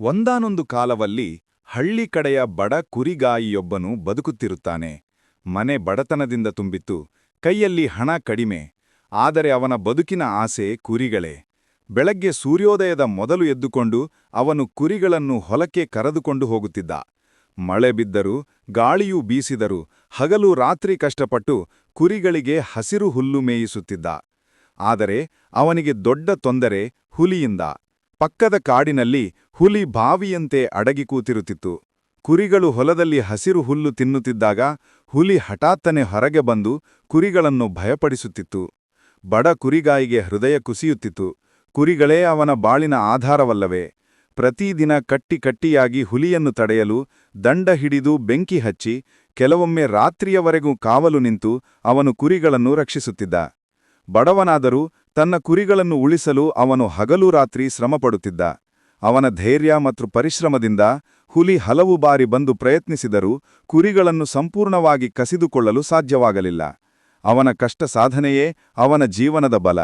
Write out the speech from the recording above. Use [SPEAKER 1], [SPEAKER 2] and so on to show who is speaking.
[SPEAKER 1] ಒಂದಾನೊಂದು ಕಾಲವಲ್ಲಿ ಹಳ್ಳಿ ಕಡೆಯ ಬಡ ಕುರಿಗಾಯಿಯೊಬ್ಬನು ಬದುಕುತ್ತಿರುತ್ತಾನೆ. ಮನೆ ಬಡತನದಿಂದ ತುಂಬಿತ್ತು. ಕೈಯಲ್ಲಿ ಹಣ ಕಡಿಮೆ. ಆದರೆ ಅವನ ಬದುಕಿನ ಆಸೆ ಕುರಿಗಳೇ. ಬೆಳಗ್ಗೆ ಸೂರ್ಯೋದಯದ ಮೊದಲು ಎದ್ದುಕೊಂಡು ಅವನು ಕುರಿಗಳನ್ನು ಹೊಲಕ್ಕೆ ಕರೆದುಕೊಂಡು ಹೋಗುತ್ತಿದ್ದ. ಮಳೆ ಬಿದ್ದರೂ, ಗಾಳಿಯೂ ಬೀಸಿದರು, ಹಗಲು ರಾತ್ರಿ ಕಷ್ಟಪಟ್ಟು ಕುರಿಗಳಿಗೆ ಹಸಿರು ಹುಲ್ಲು ಮೇಯಿಸುತ್ತಿದ್ದ. ಆದರೆ ಅವನಿಗೆ ದೊಡ್ಡ ತೊಂದರೆ ಹುಲಿಯಿಂದ. ಪಕ್ಕದ ಕಾಡಿನಲ್ಲಿ ಹುಲಿ ಬಾವಿಯಂತೆ ಅಡಗಿ ಕೂತಿರುತ್ತಿತ್ತು. ಕುರಿಗಳು ಹೊಲದಲ್ಲಿ ಹಸಿರು ಹುಲ್ಲು ತಿನ್ನುತ್ತಿದ್ದಾಗ ಹುಲಿ ಹಠಾತ್ತನೆ ಹೊರಗೆ ಬಂದು ಕುರಿಗಳನ್ನು ಭಯಪಡಿಸುತ್ತಿತ್ತು. ಬಡ ಕುರಿಗಾಯಿಗೆ ಹೃದಯ ಕುಸಿಯುತ್ತಿತ್ತು. ಕುರಿಗಳೇ ಅವನ ಬಾಳಿನ ಆಧಾರವಲ್ಲವೇ. ಪ್ರತಿದಿನ ಕಟ್ಟಿ ಕಟ್ಟಿಯಾಗಿ ಹುಲಿಯನ್ನು ತಡೆಯಲು ದಂಡ ಹಿಡಿದು ಬೆಂಕಿ ಹಚ್ಚಿ ಕೆಲವೊಮ್ಮೆ ರಾತ್ರಿಯವರೆಗೂ ಕಾವಲು ನಿಂತು ಅವನು ಕುರಿಗಳನ್ನು ರಕ್ಷಿಸುತ್ತಿದ್ದ. ಬಡವನಾದರೂ ತನ್ನ ಕುರಿಗಳನ್ನು ಉಳಿಸಲು ಅವನು ಹಗಲು ರಾತ್ರಿ ಶ್ರಮಪಡುತ್ತಿದ್ದ. ಅವನ ಧೈರ್ಯ ಮತ್ತು ಪರಿಶ್ರಮದಿಂದ ಹುಲಿ ಹಲವು ಬಾರಿ ಬಂದು ಪ್ರಯತ್ನಿಸಿದರೂ ಕುರಿಗಳನ್ನು ಸಂಪೂರ್ಣವಾಗಿ ಕಸಿದುಕೊಳ್ಳಲು ಸಾಧ್ಯವಾಗಲಿಲ್ಲ. ಅವನ ಕಷ್ಟ ಸಾಧನೆಯೇ ಅವನ ಜೀವನದ ಬಲ.